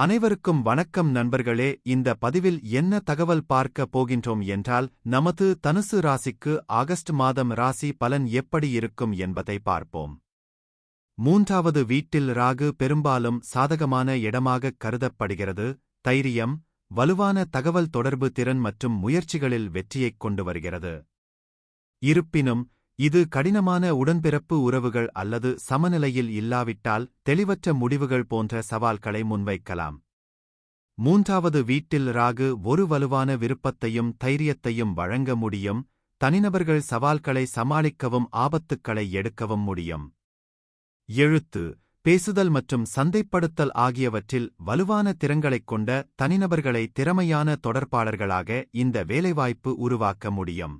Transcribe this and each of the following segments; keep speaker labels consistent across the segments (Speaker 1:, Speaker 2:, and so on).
Speaker 1: அனைவருக்கும் வணக்கம் நண்பர்களே. இந்த பதிவில் என்ன தகவல் பார்க்க போகின்றோம் என்றால் நமது தனுசு ராசிக்கு ஆகஸ்ட் மாதம் ராசி பலன் எப்படி இருக்கும் என்பதை பார்ப்போம். மூன்றாவது வீட்டில் ராகு பெரும்பாலும் சாதகமான இடமாக கருதப்படுகிறது. தைரியம் வலுவான தகவல் தொடர்பு திறன் மற்றும் முயற்சிகளில் வெற்றியைக் கொண்டு வருகிறது. இருப்பினும் இது கடினமான உடன்பிறப்பு உறவுகள் அல்லது சமநிலையில் இல்லாவிட்டால் தெளிவற்ற முடிவுகள் போன்ற சவால்களை முன்வைக்கலாம். மூன்றாவது வீட்டில் ராகு ஒரு வலுவான விருப்பத்தையும் தைரியத்தையும் வழங்க முடியும் தனிநபர்கள் சவால்களை சமாளிக்கவும் ஆபத்துக்களை எடுக்கவும் முடியும். எழுத்து பேசுதல் மற்றும் சந்தைப்படுத்தல் ஆகியவற்றில் வலுவான திறன்களைக் கொண்ட தனிநபர்களை திறமையான தொடர்பாளர்களாக இந்த வேலைவாய்ப்பு உருவாக்க முடியும்.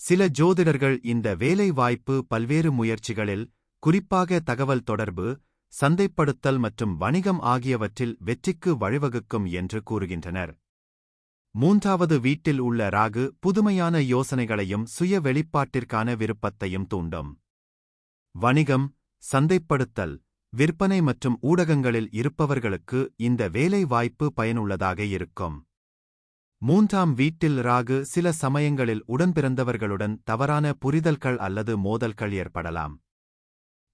Speaker 1: சில ஜோதிடர்கள் இந்த வேலைவாய்ப்பு பல்வேறு முயற்சிகளில் குறிப்பாக தகவல் தொடர்பு சந்தைப்படுத்தல் மற்றும் வணிகம் ஆகியவற்றில் வெற்றிக்கு வழிவகுக்கும் என்று கூறுகின்றனர். மூன்றாவது வீட்டில் உள்ள ராகு புதுமையான யோசனைகளையும் சுய வெளிப்பாட்டிற்கான விருப்பத்தையும் தூண்டும். வணிகம் சந்தைப்படுத்தல் விற்பனை மற்றும் ஊடகங்களில் இருப்பவர்களுக்கு இந்த வேலை வாய்ப்பு பயனுள்ளதாக இருக்கும். மூன்றாம் வீட்டில் ராகு சில சமயங்களில் உடன்பிறந்தவர்களுடன் தவறான புரிதல்கள் அல்லது மோதல்கள் ஏற்படலாம்.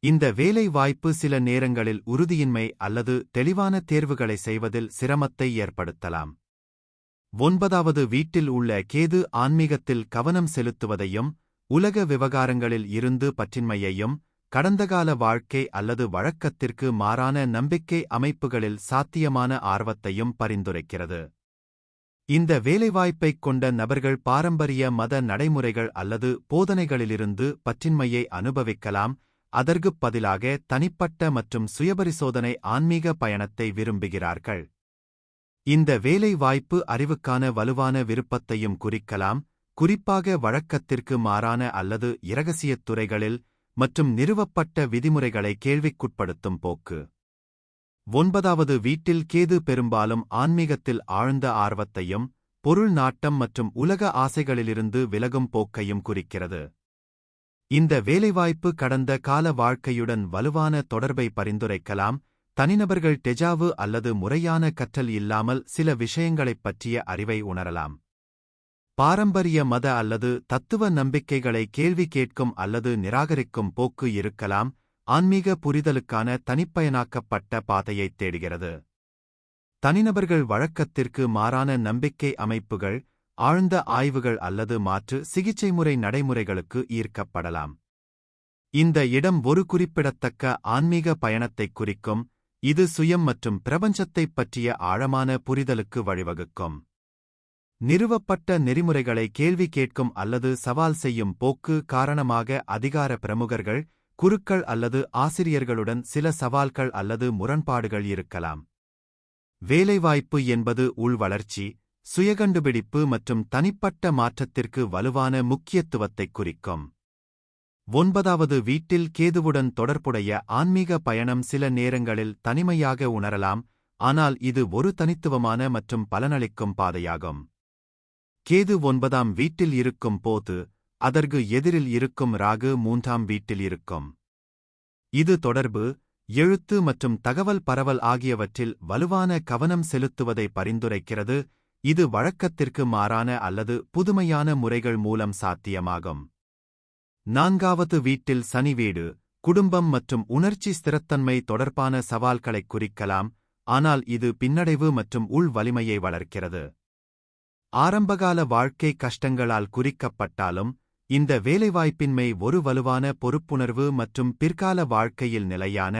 Speaker 1: இந்த வேலை வாய்ப்பு சில நேரங்களில் உறுதியின்மை அல்லது தெளிவான தேர்வுகளை செய்வதில் சிரமத்தை ஏற்படுத்தலாம். ஒன்பதாவது வீட்டில் உள்ள கேது ஆன்மீகத்தில் கவனம் செலுத்துவதையும் உலக விவகாரங்களில் இருந்து பற்றின்மையையும் கடந்தகால வாழ்க்கை அல்லது வழக்கத்திற்கு மாறான நம்பிக்கை அமைப்புகளில் சாத்தியமான ஆர்வத்தையும் பரிந்துரைக்கிறது. இந்த வேலைவாய்ப்பைக் கொண்ட நபர்கள் பாரம்பரிய மத நடைமுறைகள் அல்லது போதனைகளிலிருந்து பற்றின்மையை அனுபவிக்கலாம் அதற்குப் பதிலாக தனிப்பட்ட மற்றும் சுயபரிசோதனை ஆன்மீக பயணத்தை விரும்புகிறார்கள். இந்த வேலை வாய்ப்பு அறிவுக்கான வலுவான விருப்பத்தையும் குறிக்கலாம் குறிப்பாக வழக்கத்திற்கு மாறான அல்லது இரகசியத் துறைகளில் மற்றும் நிறுவப்பட்ட விதிமுறைகளை கேள்விக்குட்படுத்தும் போக்கு. ஒன்பதாவது வீட்டில் கேது பெரும்பாலும் ஆன்மீகத்தில் ஆழ்ந்த ஆர்வத்தையும் பொருள் நாட்டம் மற்றும் உலக ஆசைகளிலிருந்து விலகும் போக்கையும் குறிக்கிறது. இந்த வேலைவாய்ப்பு கடந்த கால வாழ்க்கையுடன் வலுவான தொடர்பை பரிந்துரைக்கலாம். தனிநபர்கள் டெஜாவு அல்லது முறையான கற்றல் இல்லாமல் சில விஷயங்களைப் பற்றிய அறிவை உணரலாம். பாரம்பரிய மத அல்லது தத்துவ நம்பிக்கைகளை கேள்வி கேட்கும் அல்லது நிராகரிக்கும் போக்கு இருக்கலாம். ஆன்மீக புரிதலுக்கான தனிப்பயனாக்கப்பட்ட பாதையைத் தேடுகிறது. தனிநபர்கள் வழக்கத்திற்கு மாறான நம்பிக்கை அமைப்புகள் ஆழ்ந்த ஆய்வுகள் அல்லது மாற்று சிகிச்சை முறை நடைமுறைகளுக்கு ஈர்க்கப்படலாம். இந்த இடம் ஒரு குறிப்பிடத்தக்க ஆன்மீக பயணத்தைக் குறிக்கும் இது சுயம் மற்றும் பிரபஞ்சத்தைப் பற்றிய ஆழமான புரிதலுக்கு வழிவகுக்கும். நிறுவப்பட்ட நெறிமுறைகளை கேள்வி கேட்கும் அல்லது சவால் செய்யும் போக்கு காரணமாக அதிகார பிரமுகர்கள் குருக்கள் அல்லது ஆசிரியர்களுடன் சில சவால்கள் அல்லது முரண்பாடுகள் இருக்கலாம். வேலைவாய்ப்பு என்பது உள்வளர்ச்சி சுயகண்டுபிடிப்பு மற்றும் தனிப்பட்ட மாற்றத்திற்கு வலுவான முக்கியத்துவத்தைக் குறிக்கும். ஒன்பதாவது வீட்டில் கேதுவுடன் தொடர்புடைய ஆன்மீக பயணம் சில நேரங்களில் தனிமையாக உணரலாம் ஆனால் இது ஒரு தனித்துவமான மற்றும் பலனளிக்கும் பாதையாகும். கேது ஒன்பதாம் வீட்டில் இருக்கும் போது அதற்கு எதிரில் இருக்கும் ராகு மூன்றாம் வீட்டில் இருக்கும். இது தொடர்பு எழுத்து மற்றும் தகவல் பரவல் ஆகியவற்றில் வலுவான கவனம் செலுத்துவதை பரிந்துரைக்கிறது. இது வழக்கத்திற்கு மாறான அல்லது புதுமையான முறைகள் மூலம் சாத்தியமாகும். நான்காவது வீட்டில் சனி வீடு குடும்பம் மற்றும் உணர்ச்சி ஸ்திரத்தன்மை தொடர்பான சவால்களைக் குறிக்கலாம் ஆனால் இது பின்னடைவு மற்றும் உள் வலிமையை வளர்க்கிறது. ஆரம்பகால வாழ்க்கை கஷ்டங்களால் குறிக்கப்பட்டாலும் இந்த வேலைவாய்ப்பின்மை ஒரு வலுவான பொறுப்புணர்வு மற்றும் பிற்கால வாழ்க்கையில் நிலையான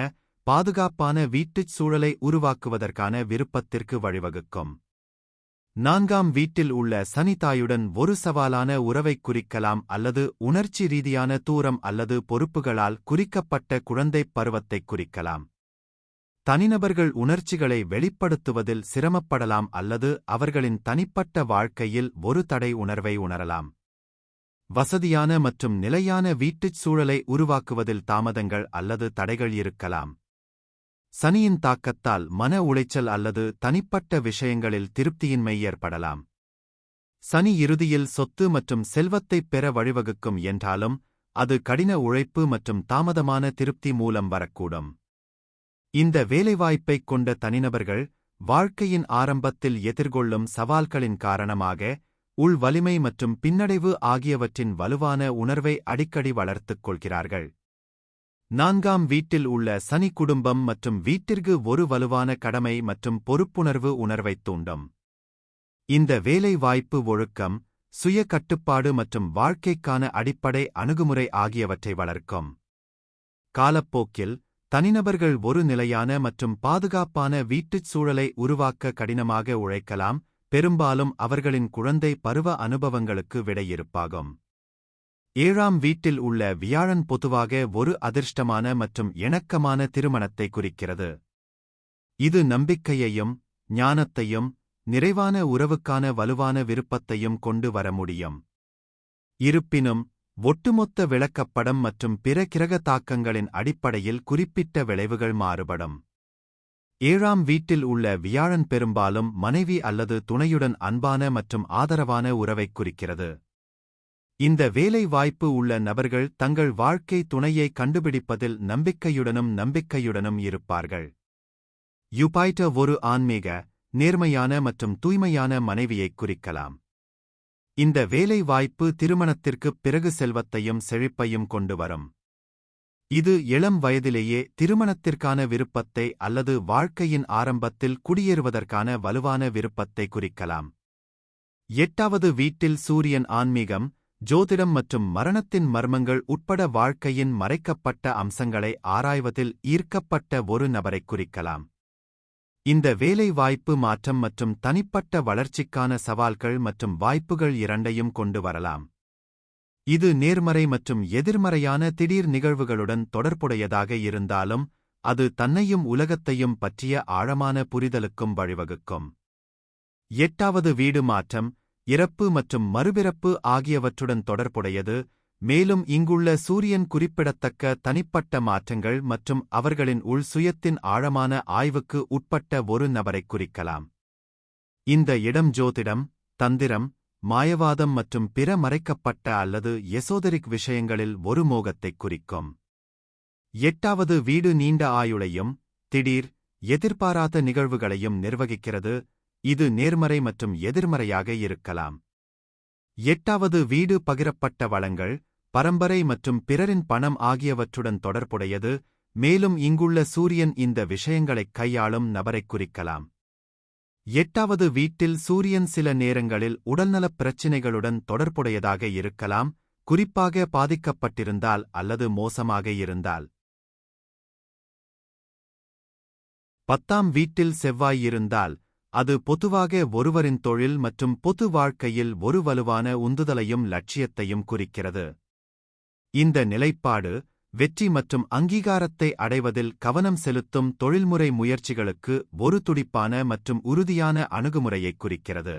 Speaker 1: பாதுகாப்பான வீட்டுச் சூழலை உருவாக்குவதற்கான விருப்பத்திற்கு வழிவகுக்கும். நான்காம் வீட்டில் உள்ள சனிதாயுடன் ஒரு சவாலான உறவைக் குறிக்கலாம் அல்லது உணர்ச்சி ரீதியான தூரம் அல்லது பொறுப்புகளால் குறிக்கப்பட்ட குழந்தைப் பருவத்தைக் குறிக்கலாம். தனிநபர்கள் உணர்ச்சிகளை வெளிப்படுத்துவதில் சிரமப்படலாம் அல்லது அவர்களின் தனிப்பட்ட வாழ்க்கையில் ஒரு தடை உணர்வை உணரலாம். வசதியான மற்றும் நிலையான வீட்டுச் சூழலை உருவாக்குவதில் தாமதங்கள் அல்லது தடைகள் இருக்கலாம். சனியின் தாக்கத்தால் மன உளைச்சல் அல்லது தனிப்பட்ட விஷயங்களில் திருப்தியின்மை ஏற்படலாம். சனி இறுதியில் சொத்து மற்றும் செல்வத்தைப் பெற வழிவகுக்கும் என்றாலும் அது கடின உழைப்பு மற்றும் தாமதமான திருப்தி மூலம் வரக்கூடும். இந்த வேலைவாய்ப்பைக் கொண்ட தனிநபர்கள் வாழ்க்கையின் ஆரம்பத்தில் எதிர்கொள்ளும் சவால்களின் காரணமாக உள் வலிமை மற்றும் பின்னடைவு ஆகியவற்றின் வலுவான உணர்வை அடிக்கடி வளர்த்துக் கொள்கிறார்கள். நான்காம் வீட்டில் உள்ள சனி குடும்பம் மற்றும் வீட்டிற்கு ஒரு வலுவான கடமை மற்றும் பொறுப்புணர்வு உணர்வைத் தூண்டும். இந்த வேலை வாய்ப்பு ஒழுக்கம் சுய கட்டுப்பாடு மற்றும் வாழ்க்கைக்கான அடிப்படை அணுகுமுறை ஆகியவற்றை வளர்க்கும். காலப்போக்கில் தனிநபர்கள் ஒரு நிலையான மற்றும் பாதுகாப்பான வீட்டுச் சூழலை உருவாக்க கடினமாக உழைக்கலாம் பெரும்பாலும் அவர்களின் குழந்தை பருவ அனுபவங்களுக்கு விடையிருப்பாகும். ஏழாம் வீட்டில் உள்ள வியாழன் பொதுவாக ஒரு அதிர்ஷ்டமான மற்றும் இணக்கமான திருமணத்தை குறிக்கிறது. இது நம்பிக்கையையும் ஞானத்தையும் நிறைவான உறவுக்கான வலுவான விருப்பத்தையும் கொண்டு வர முடியும். இருப்பினும் ஒட்டுமொத்த விளக்கப்படம் மற்றும் பிற கிரக தாக்கங்களின் அடிப்படையில் குறிப்பிட்ட விளைவுகள் மாறுபடும். ஏழாம் வீட்டில் உள்ள வியாழன் பெரும்பாலும் மனைவி அல்லது துணையுடன் அன்பான மற்றும் ஆதரவான உறவைக் குறிக்கிறது. இந்த வேலை வாய்ப்பு உள்ள நபர்கள் தங்கள் வாழ்க்கை துணையை கண்டுபிடிப்பதில் நம்பிக்கையுடனும் நம்பிக்கையுடனும் இருப்பார்கள். யுபாய்ட ஒரு ஆன்மீக நேர்மையான மற்றும் தூய்மையான மனைவியைக் குறிக்கலாம். இந்த வேலை வாய்ப்பு திருமணத்திற்குப் பிறகு செல்வத்தையும் செழிப்பையும் கொண்டு வரும். இது இளம் வயதிலேயே திருமணத்திற்கான விருப்பத்தை அல்லது வாழ்க்கையின் ஆரம்பத்தில் குடியேறுவதற்கான வலுவான விருப்பத்தை குறிக்கலாம். எட்டாவது வீட்டில் சூரியன் ஆன்மீகம் ஜோதிடம் மற்றும் மரணத்தின் மர்மங்கள் உட்பட வாழ்க்கையின் மறைக்கப்பட்ட அம்சங்களை ஆராய்வதில் ஈர்க்கப்பட்ட ஒரு நபரைக் குறிக்கலாம். இந்த வேலை வாய்ப்பு மாற்றம் மற்றும் தனிப்பட்ட வளர்ச்சிக்கான சவால்கள் மற்றும் வாய்ப்புகள் இரண்டையும் கொண்டு வரலாம். இது நேர்மறை மற்றும் எதிர்மறையான திடீர் நிகழ்வுகளுடன் தொடர்புடையதாக இருந்தாலும் அது தன்னையும் உலகத்தையும் பற்றிய ஆழமான புரிதலுக்கும் வழிவகுக்கும். எட்டாவது வீடு மாற்றம் இறப்பு மற்றும் மறுபிறப்பு ஆகியவற்றுடன் தொடர்புடையது மேலும் இங்குள்ள சூரியன் குறிப்பிடத்தக்க தனிப்பட்ட மாற்றங்கள் மற்றும் அவர்களின் உள் சுயத்தின் ஆழமான ஆய்வுக்கு உட்பட்ட ஒரு நபரைக் குறிக்கலாம். இந்த இடம் ஜோதிடம் தந்திரம் மாயவாதம் மற்றும் பிற மறைக்கப்பட்ட அல்லது எசோதரிக் விஷயங்களில் ஒரு மோகத்தைக் குறிக்கும். எட்டாவது வீடு நீண்ட ஆயுளையும் திடீர் எதிர்பாராத நிகழ்வுகளையும் நிர்வகிக்கிறது இது நேர்மறை மற்றும் எதிர்மறையாக இருக்கலாம். எட்டாவது வீடு பகிரப்பட்ட வளங்கள் பரம்பரை மற்றும் பிறரின் பணம் ஆகியவற்றுடன் தொடர்புடையது மேலும் இங்குள்ள சூரியன் இந்த விஷயங்களைக் கையாளும் நபரைக் குறிக்கலாம். எட்டாவது வீட்டில் சூரியன் சில நேரங்களில் உடல்நலப் பிரச்சினைகளுடன் தொடர்புடையதாக இருக்கலாம் குறிப்பாக பாதிக்கப்பட்டிருந்தால் அல்லது மோசமாக இருந்தால். பத்தாம் வீட்டில் செவ்வாய் இருந்தால் அது பொதுவாக ஒருவரின் தொழில் மற்றும் பொது வாழ்க்கையில் ஒரு வலுவான உந்துதலையும் லட்சியத்தையும் குறிக்கிறது. இந்த நிலைப்பாடு வெற்றி மற்றும் அங்கீகாரத்தை அடைவதில் கவனம் செலுத்தும் தொழில்முறை முயற்சிகளுக்கு ஒரு துடிப்பான மற்றும் உறுதியான அணுகுமுறையைக் குறிக்கிறது.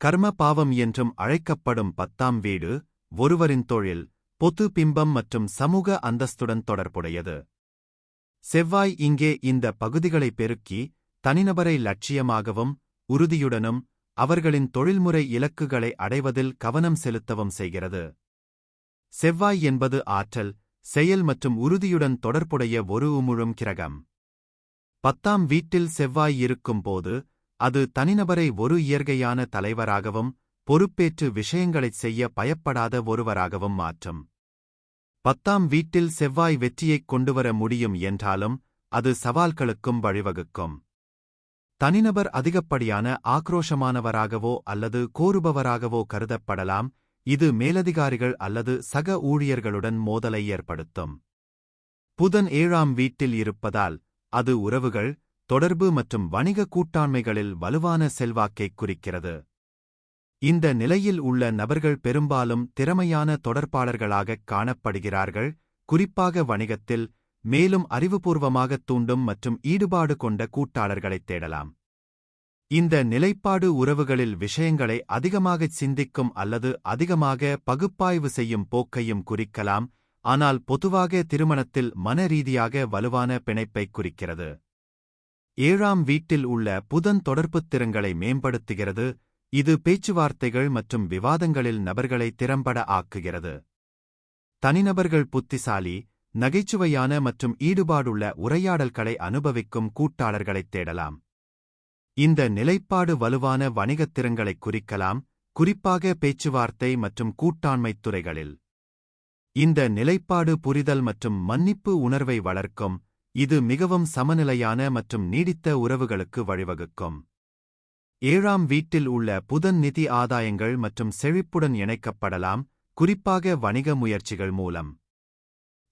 Speaker 1: கர்ம பாவம் என்றும் அழைக்கப்படும் பத்தாம் வீடு ஒருவரின் தொழில் பொது பிம்பம் மற்றும் சமூக அந்தஸ்துடன் தொடர்புடையது. செவ்வாய் இங்கே இந்த பகுதிகளை பெருக்கி தனிநபரை லட்சியமாகவும் உறுதியுடனும் அவர்களின் தொழில்முறை இலக்குகளை அடைவதில் கவனம் செலுத்தவும் செய்கிறது. செவ்வாய் என்பது ஆற்றல் செயல் மற்றும் உறுதியுடன் தொடர்புடைய ஒரு உமுழும் கிரகம். பத்தாம் வீட்டில் செவ்வாய் இருக்கும்போது அது தனிநபரை ஒரு இயற்கையான தலைவராகவும் பொறுப்பேற்று விஷயங்களைச் செய்ய பயப்படாத ஒருவராகவும் மாற்றும். பத்தாம் வீட்டில் செவ்வாய் வெற்றியைக் கொண்டுவர முடியும் என்றாலும் அது சவால்களுக்கும் வழிவகுக்கும். தனிநபர் அதிகப்படியான ஆக்ரோஷமானவராகவோ அல்லது கோருபவராகவோ கருதப்படலாம் இது மேலதிகாரிகள் அல்லது சக ஊழியர்களுடன் மோதலை ஏற்படுத்தும். புதன் ஏழாம் வீட்டில் இருப்பதால் அது உறவுகள் தொடர்பு மற்றும் வணிக கூட்டாண்மைகளில் வலுவான செல்வாக்கைக் குறிக்கிறது. இந்த நிலையில் உள்ள நபர்கள் பெரும்பாலும் திறமையான தொடர்பாளர்களாகக் காணப்படுகிறார்கள் குறிப்பாக வணிகத்தில் மேலும் அறிவுபூர்வமாகத் தூண்டும் மற்றும் ஈடுபாடு கொண்ட கூட்டாளர்களைத் தேடலாம். இந்த நிலைப்பாடு உறவுகளில் விஷயங்களை அதிகமாகச் சிந்திக்கும் அல்லது அதிகமாக பகுப்பாய்வு செய்யும் போக்கையும் குறிக்கலாம் ஆனால் பொதுவாக திருமணத்தில் மன ரீதியாக வலுவான பிணைப்பைக் குறிக்கிறது. ஏழாம் வீட்டில் உள்ள புதன் தொடர்புத் திறங்களை மேம்படுத்துகிறது இது பேச்சுவார்த்தைகள் மற்றும் விவாதங்களில் நபர்களை திறம்பட ஆக்குகிறது. தனிநபர்கள் புத்திசாலி நகைச்சுவையான மற்றும் ஈடுபாடுள்ள உரையாடல்களை அனுபவிக்கும் கூட்டாளர்களைத் தேடலாம். இந்த நிலைப்பாடு வலுவான வணிகத் திறன்களைக் குறிக்கலாம் குறிப்பாக பேச்சுவார்த்தை மற்றும் கூட்டாண்மைத் துறைகளில். இந்த நிலைப்பாடு புரிதல் மற்றும் மன்னிப்பு உணர்வை வளர்க்கும் இது மிகவும் சமநிலையான மற்றும் நீடித்த உறவுகளுக்கு வழிவகுக்கும். ஏழாம் வீட்டில் உள்ள புதன் நிதி ஆதாயங்கள் மற்றும் செழிப்புடன் இணைக்கப்படலாம் குறிப்பாக வணிக முயற்சிகள் மூலம்.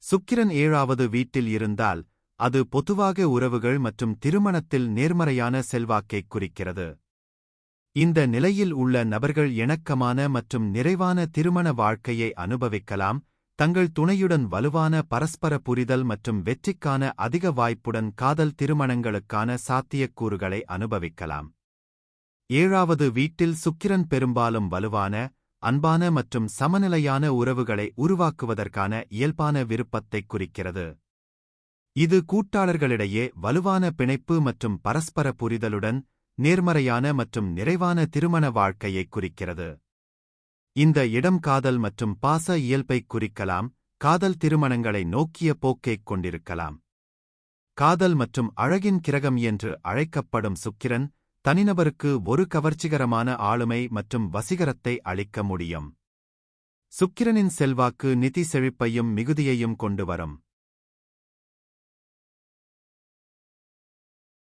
Speaker 1: சுக்கிரன் ஏழாவது வீட்டில் இருந்தால் அது பொதுவாக உறவுகள் மற்றும் திருமணத்தில் நேர்மறையான செல்வாக்கைக் குறிக்கிறது. இந்த நிலையில் உள்ள நபர்கள் இணக்கமான மற்றும் நிறைவான திருமண வாழ்க்கையை அனுபவிக்கலாம் தங்கள் துணையுடன் வலுவான பரஸ்பர புரிதல் மற்றும் வெற்றிக்கான அதிக வாய்ப்புடன் காதல் திருமணங்களுக்கான சாத்தியக்கூறுகளை அனுபவிக்கலாம். ஏழாவது வீட்டில் சுக்கிரன் பெரும்பாலும் வலுவான அன்பான மற்றும் சமநிலையான உறவுகளை உருவாக்குவதற்கான இயல்பான விருப்பத்தைக் குறிக்கிறது. இது கூட்டாளர்களிடையே வலுவான பிணைப்பு மற்றும் பரஸ்பர புரிதலுடன் நேர்மறையான மற்றும் நிறைவான திருமண வாழ்க்கையைக் குறிக்கிறது. இந்த இடம் காதல் மற்றும் பாச இயல்பைக் குறிக்கலாம் காதல் திருமணங்களை நோக்கிய போக்கைக் கொண்டிருக்கலாம். காதல் மற்றும் அழகின் கிரகம் என்று அழைக்கப்படும் சுக்கிரன் தனிநபருக்கு ஒரு கவர்ச்சிகரமான ஆளுமை மற்றும் வசீகரத்தை அளிக்க முடியும். சுக்கிரனின் செல்வாக்கு நிதி செழிப்பையும் மிகுதியையும் கொண்டு வரும்.